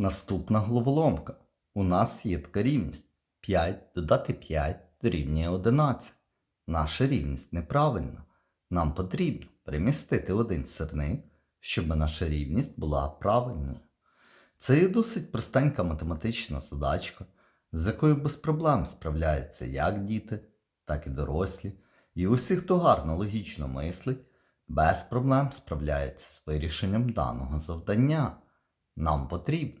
Наступна головоломка. У нас є така рівність. 5 додати 5 дорівнює 11. Наша рівність неправильна. Нам потрібно перемістити один сирник, щоб наша рівність була правильною. Це є досить простенька математична задачка, з якою без проблем справляються як діти, так і дорослі. І усі, хто гарно логічно мислить, без проблем справляється з вирішенням даного завдання. Нам потрібно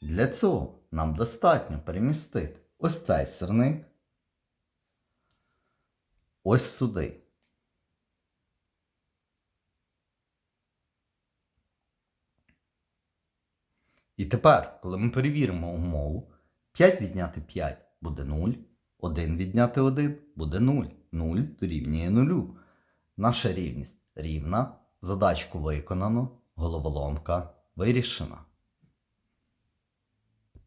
Для цього нам достатньо перемістити ось цей сирник ось сюди. І тепер, коли ми перевіримо умову, 5 відняти 5 буде 0, 1 відняти 1 буде 0, 0 дорівнює 0. Наша рівність рівна, задачку виконано, головоломка вирішена.